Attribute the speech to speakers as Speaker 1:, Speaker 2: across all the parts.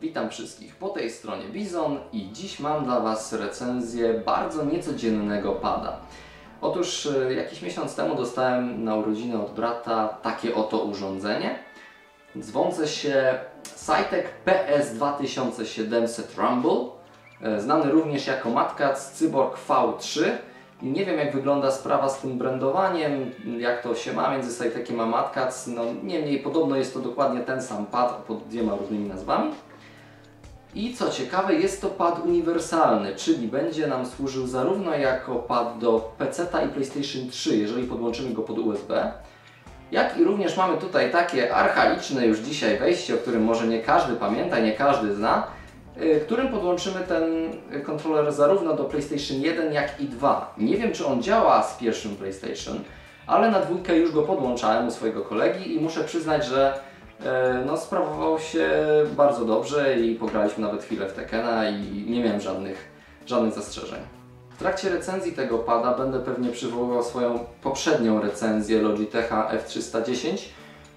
Speaker 1: Witam wszystkich po tej stronie Bizon i dziś mam dla Was recenzję bardzo niecodziennego pada. Otóż e, jakiś miesiąc temu dostałem na urodziny od brata takie oto urządzenie. Zwące się Cytec PS2700 Rumble, e, znany również jako Matcat Cyborg V3 i nie wiem jak wygląda sprawa z tym brandowaniem, jak to się ma między Cyteciem a Matcats. No niemniej podobno jest to dokładnie ten sam pad pod dwiema różnymi nazwami. I co ciekawe, jest to pad uniwersalny, czyli będzie nam służył zarówno jako pad do PC i PlayStation 3, jeżeli podłączymy go pod USB, jak i również mamy tutaj takie archaiczne już dzisiaj wejście, o którym może nie każdy pamięta, nie każdy zna, y, którym podłączymy ten kontroler zarówno do PlayStation 1, jak i 2. Nie wiem, czy on działa z pierwszym PlayStation, ale na dwójkę już go podłączałem u swojego kolegi i muszę przyznać, że no, sprawował się bardzo dobrze i pograliśmy nawet chwilę w Tekena i nie miałem żadnych, żadnych zastrzeżeń. W trakcie recenzji tego pada będę pewnie przywoływał swoją poprzednią recenzję Logitecha F310,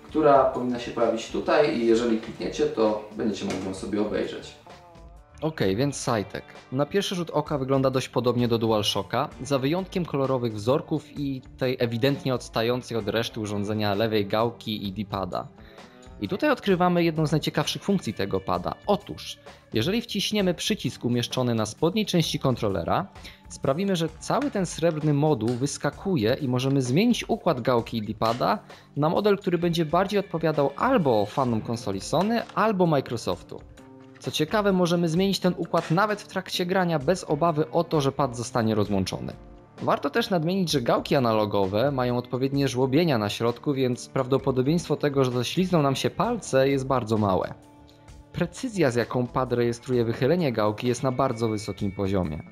Speaker 1: która powinna się pojawić tutaj i jeżeli klikniecie, to będziecie mogli ją sobie obejrzeć.
Speaker 2: Ok, więc Cytec. Na pierwszy rzut oka wygląda dość podobnie do DualShocka, za wyjątkiem kolorowych wzorków i tej ewidentnie odstającej od reszty urządzenia lewej gałki i D-pada. I tutaj odkrywamy jedną z najciekawszych funkcji tego pada. Otóż, jeżeli wciśniemy przycisk umieszczony na spodniej części kontrolera, sprawimy, że cały ten srebrny moduł wyskakuje i możemy zmienić układ gałki D-pada na model, który będzie bardziej odpowiadał albo fanom konsoli Sony, albo Microsoftu. Co ciekawe, możemy zmienić ten układ nawet w trakcie grania bez obawy o to, że pad zostanie rozłączony. Warto też nadmienić, że gałki analogowe mają odpowiednie żłobienia na środku, więc prawdopodobieństwo tego, że ześlizną nam się palce jest bardzo małe. Precyzja z jaką pad rejestruje wychylenie gałki jest na bardzo wysokim poziomie.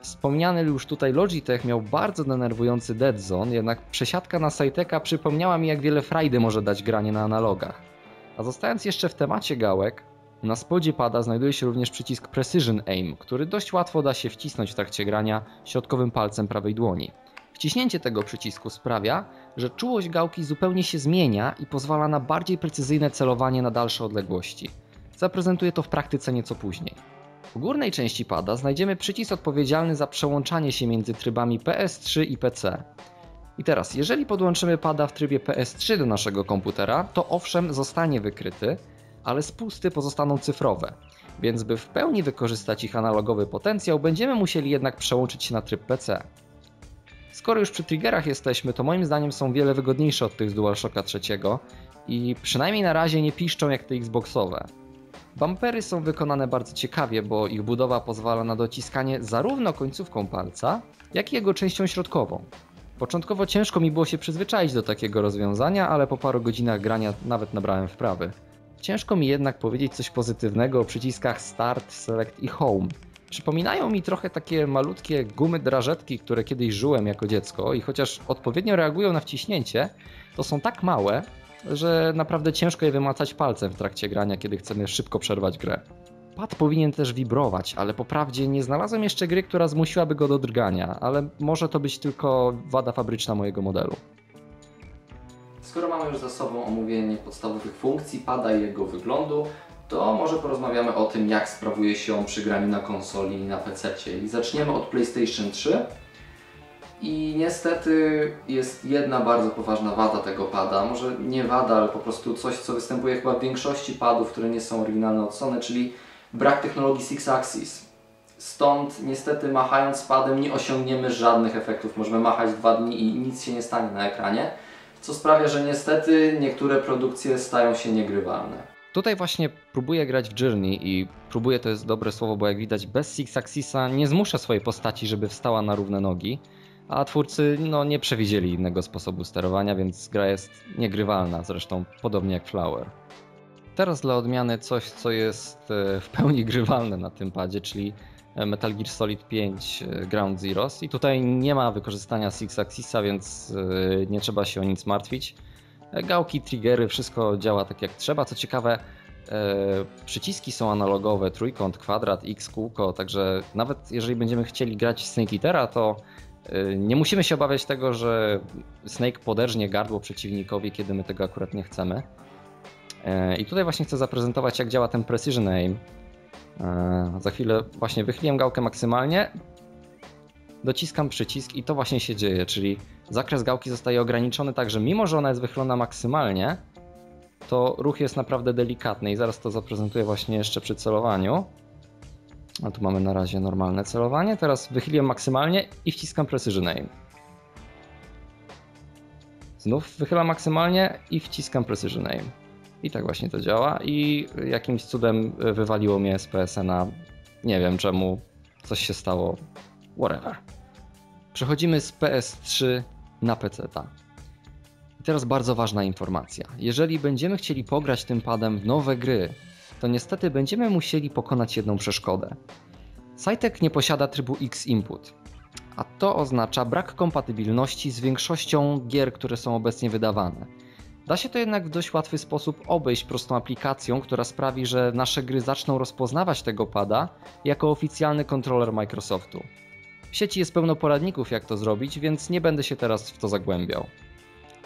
Speaker 2: Wspomniany już tutaj Logitech miał bardzo denerwujący dead zone, jednak przesiadka na Cyteca przypomniała mi jak wiele frajdy może dać granie na analogach. A zostając jeszcze w temacie gałek, na spodzie pada znajduje się również przycisk Precision Aim, który dość łatwo da się wcisnąć w trakcie grania środkowym palcem prawej dłoni. Wciśnięcie tego przycisku sprawia, że czułość gałki zupełnie się zmienia i pozwala na bardziej precyzyjne celowanie na dalsze odległości. Zaprezentuję to w praktyce nieco później. W górnej części pada znajdziemy przycisk odpowiedzialny za przełączanie się między trybami PS3 i PC. I teraz, jeżeli podłączymy pada w trybie PS3 do naszego komputera, to owszem zostanie wykryty, ale spusty pozostaną cyfrowe. Więc by w pełni wykorzystać ich analogowy potencjał, będziemy musieli jednak przełączyć się na tryb PC. Skoro już przy triggerach jesteśmy, to moim zdaniem są wiele wygodniejsze od tych z DualShocka 3 i przynajmniej na razie nie piszczą jak te Xboxowe. Bumpery są wykonane bardzo ciekawie, bo ich budowa pozwala na dociskanie zarówno końcówką palca, jak i jego częścią środkową. Początkowo ciężko mi było się przyzwyczaić do takiego rozwiązania, ale po paru godzinach grania nawet nabrałem wprawy. Ciężko mi jednak powiedzieć coś pozytywnego o przyciskach Start, Select i Home. Przypominają mi trochę takie malutkie gumy drażetki, które kiedyś żyłem jako dziecko i chociaż odpowiednio reagują na wciśnięcie, to są tak małe, że naprawdę ciężko je wymacać palcem w trakcie grania, kiedy chcemy szybko przerwać grę. Pad powinien też wibrować, ale po prawdzie nie znalazłem jeszcze gry, która zmusiłaby go do drgania, ale może to być tylko wada fabryczna mojego modelu.
Speaker 1: Skoro mamy już za sobą omówienie podstawowych funkcji pada i jego wyglądu, to może porozmawiamy o tym, jak sprawuje się on przy graniu na konsoli i na PC. I zaczniemy od PlayStation 3. I niestety jest jedna bardzo poważna wada tego pada. Może nie wada, ale po prostu coś, co występuje chyba w większości padów, które nie są oryginalne od Sony, czyli brak technologii Six Axis. Stąd niestety machając padem nie osiągniemy żadnych efektów. Możemy machać dwa dni i nic się nie stanie na ekranie co sprawia, że niestety niektóre produkcje stają się niegrywalne.
Speaker 2: Tutaj właśnie próbuję grać w Journey i próbuję to jest dobre słowo, bo jak widać bez Six Axisa nie zmuszę swojej postaci, żeby wstała na równe nogi, a twórcy no, nie przewidzieli innego sposobu sterowania, więc gra jest niegrywalna, zresztą podobnie jak Flower. Teraz dla odmiany coś, co jest e, w pełni grywalne na tym padzie, czyli Metal Gear Solid 5 e, Ground Zeroes i tutaj nie ma wykorzystania Six Axisa, więc e, nie trzeba się o nic martwić. E, gałki, triggery, wszystko działa tak jak trzeba. Co ciekawe, przyciski są analogowe, trójkąt, kwadrat, x, kółko, także nawet jeżeli będziemy chcieli grać Snake Eatera, to nie musimy się obawiać tego, że Snake poderżnie gardło przeciwnikowi, kiedy my tego akurat nie chcemy. I tutaj właśnie chcę zaprezentować, jak działa ten Precision Aim. E, za chwilę właśnie wychyliłem gałkę maksymalnie, dociskam przycisk i to właśnie się dzieje, czyli zakres gałki zostaje ograniczony tak, że mimo, że ona jest wychylona maksymalnie, to ruch jest naprawdę delikatny i zaraz to zaprezentuję właśnie jeszcze przy celowaniu. A tu mamy na razie normalne celowanie. Teraz wychyliłem maksymalnie i wciskam Precision Aim. Znów wychylam maksymalnie i wciskam Precision Aim. I tak właśnie to działa i jakimś cudem wywaliło mnie z PSN-a. Nie wiem czemu, coś się stało. Whatever. Przechodzimy z PS3 na PC. I teraz bardzo ważna informacja. Jeżeli będziemy chcieli pograć tym padem w nowe gry, to niestety będziemy musieli pokonać jedną przeszkodę. Sajtek nie posiada trybu X-Input, a to oznacza brak kompatybilności z większością gier, które są obecnie wydawane. Da się to jednak w dość łatwy sposób obejść prostą aplikacją, która sprawi, że nasze gry zaczną rozpoznawać tego pada jako oficjalny kontroler Microsoftu. W sieci jest pełno poradników, jak to zrobić, więc nie będę się teraz w to zagłębiał.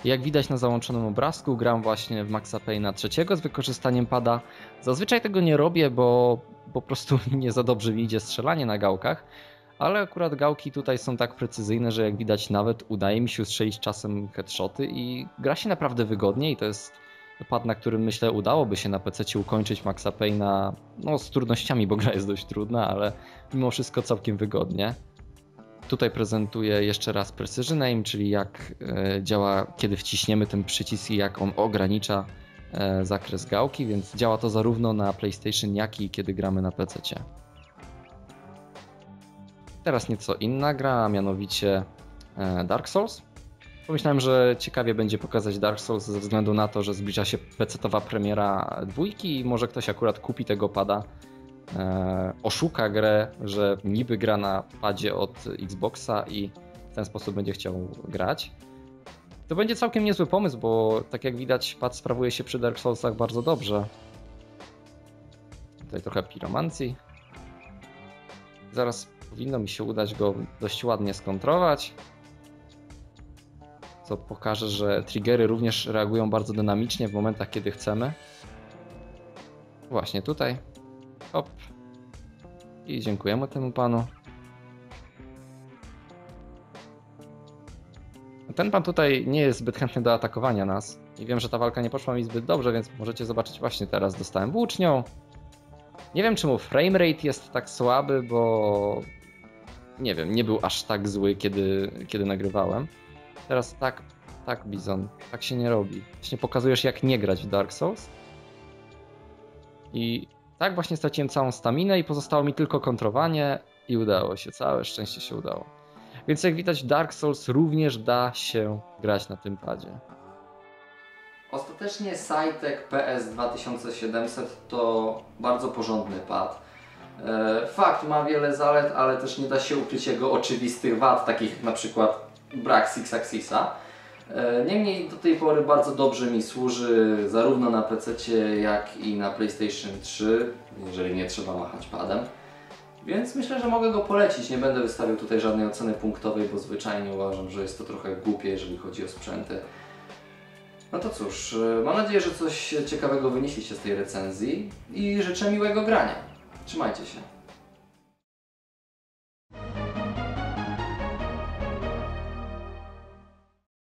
Speaker 2: Jak widać na załączonym obrazku, gram właśnie w Maxa Payne'a trzeciego z wykorzystaniem pada. Zazwyczaj tego nie robię, bo po prostu nie za dobrze mi idzie strzelanie na gałkach, ale akurat gałki tutaj są tak precyzyjne, że jak widać nawet udaje mi się strzelić czasem headshoty i gra się naprawdę wygodnie i to jest pad, na którym myślę udałoby się na PC ukończyć Maxa Payne'a no, z trudnościami, bo gra jest dość trudna, ale mimo wszystko całkiem wygodnie. Tutaj prezentuję jeszcze raz Precision Aim, czyli jak e, działa, kiedy wciśniemy ten przycisk i jak on ogranicza e, zakres gałki, więc działa to zarówno na PlayStation, jak i kiedy gramy na PC. Teraz nieco inna gra, a mianowicie e, Dark Souls. Pomyślałem, że ciekawie będzie pokazać Dark Souls ze względu na to, że zbliża się PC-towa premiera dwójki i może ktoś akurat kupi tego pada e, oszuka grę, że niby gra na padzie od Xboxa i w ten sposób będzie chciał grać. To będzie całkiem niezły pomysł, bo tak jak widać, pad sprawuje się przy Dark Soulsach bardzo dobrze. Tutaj trochę piromancji. Zaraz powinno mi się udać go dość ładnie skontrolować. Co pokaże, że triggery również reagują bardzo dynamicznie w momentach, kiedy chcemy. Właśnie tutaj Hop. I dziękujemy temu panu. Ten pan tutaj nie jest zbyt chętny do atakowania nas. I wiem, że ta walka nie poszła mi zbyt dobrze, więc możecie zobaczyć właśnie teraz. Dostałem włócznią. Nie wiem czemu framerate jest tak słaby, bo nie wiem, nie był aż tak zły, kiedy, kiedy nagrywałem. Teraz tak, tak Bizon, tak się nie robi. Właśnie pokazujesz jak nie grać w Dark Souls. I tak właśnie straciłem całą staminę i pozostało mi tylko kontrowanie i udało się, całe szczęście się udało. Więc jak widać Dark Souls również da się grać na tym padzie.
Speaker 1: Ostatecznie Cytek PS 2700 to bardzo porządny pad. E, fakt ma wiele zalet, ale też nie da się ukryć jego oczywistych wad, takich na przykład brak Six Axisa. E, niemniej do tej pory bardzo dobrze mi służy zarówno na PC, jak i na PlayStation 3, jeżeli nie trzeba machać padem. Więc myślę, że mogę go polecić. Nie będę wystawiał tutaj żadnej oceny punktowej, bo zwyczajnie uważam, że jest to trochę głupie, jeżeli chodzi o sprzęty. No to cóż, e, mam nadzieję, że coś ciekawego wynieśliście z tej recenzji i życzę miłego grania. Trzymajcie się.